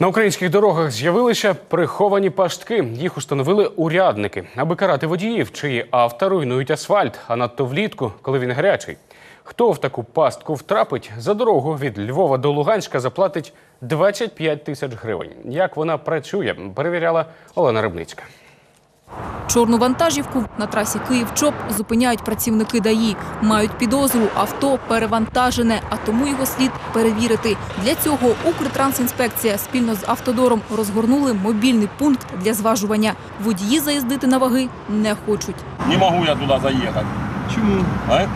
На українських дорогах з'явилися приховані пастки. Їх установили урядники, аби карати водіїв, чиї авто руйнують асфальт, а надто влітку, коли він гарячий. Хто в таку пастку втрапить, за дорогу від Львова до Луганська заплатить 25 тисяч гривень. Як вона працює, перевіряла Олена Рибницька. Чорну вантажівку на трасі Київ-Чоп зупиняють працівники ДАІ. Мають підозру, авто перевантажене, а тому його слід перевірити. Для цього Укртрансінспекція спільно з автодором розгорнули мобільний пункт для зважування. Водії заїздити на ваги не хочуть. Не могу я туда заїхати. Чому? А?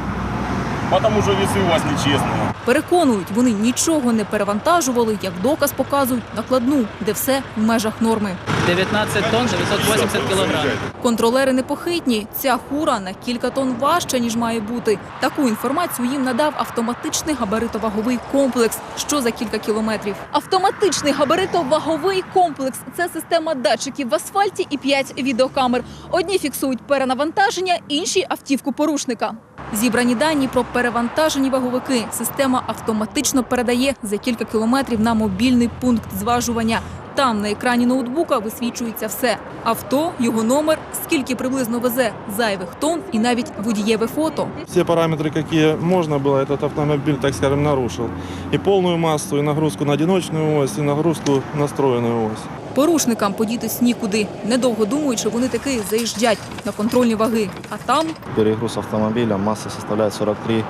Потому что весы у вас нечестные. Переконують, вони нічого не перевантажували, як доказ показують накладну, де все в межах норми. 19 тонн 980 кілограмів. Контролери непохитні. Ця хура на кілька тонн важча, ніж має бути. Таку інформацію їм надав автоматичний габаритоваговий комплекс, що за кілька кілометрів. Автоматичний габаритоваговий комплекс це система датчиків в асфальті і п'ять відеокамер. Одні фіксують перенавантаження, інші автівку порушника. Зібрані дані про перевантажені ваговики система автоматично передає за кілька кілометрів на мобільний пункт зважування. Там на екрані ноутбука висвічується все: авто, його номер, скільки приблизно везе зайвих тонн і навіть водієве фото. Все параметры, какие можно было, этот автомобиль, так скажем, нарушил. И полную массу, и нагрузку на одиночную ось, и нагрузку на настроенную ось. Порушникам подітись нікуди. Недовго думаючи, вони таки заїжджать на контрольні ваги. А там Перегруз автомобиля, масса составляет 43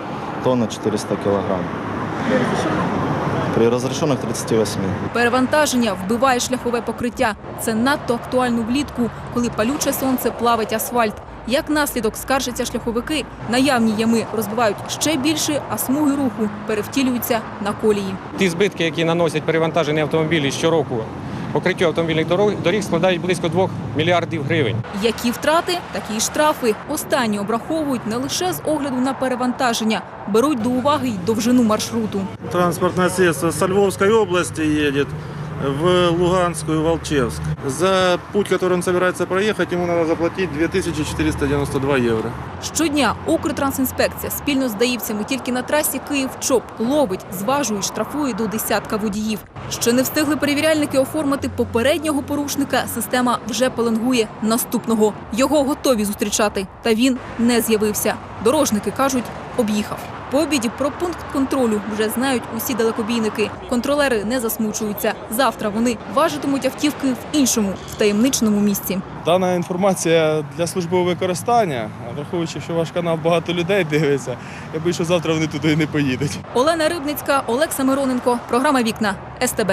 тонны 400 килограмм. При разрешенных 38. перевантаження вбиває шляхове покриття. Це надто актуально влітку, коли палюче сонце плавить асфальт. Як наслідок скаржаться шляховики, наявні ями розбивають ще більше, а смуги руху перевтілюються на колії. Ті збитки, які наносять перевантажені автомобілі щороку покриттю автомобільних дорог, доріг складають близько 2 мільярдів гривень. Які втрати, такі й штрафи. Останні обраховують не лише з огляду на перевантаження, беруть до уваги й довжину маршруту. Транспортное средство со Львовской области едет в Луганскую, Волчевск. За путь, который он собирается проехать, ему надо заплатить 2492 евро. Щодня Укртрансінспекція спільно з даївцями тільки на трасі Київ-Чоп ловить, зважує, штрафує до десятка водіїв. Ще не встигли перевіряльники оформити попереднього порушника. Система вже пеленгує наступного. Його готові зустрічати, та він не з'явився. Дорожники кажуть, об'їхав. По обіді про пункт контролю вже знають усі далекобійники. Контролери не засмучуються. Завтра вони важитимуть автівки в іншому в таємничному місці. Дана інформація для службового використання, враховуючи, що ваш канал багато людей дивиться, я боюсь, що завтра вони туди не поїдуть. Олена Рибницька, Олекса Мироненко. Програма Вікна СТБ.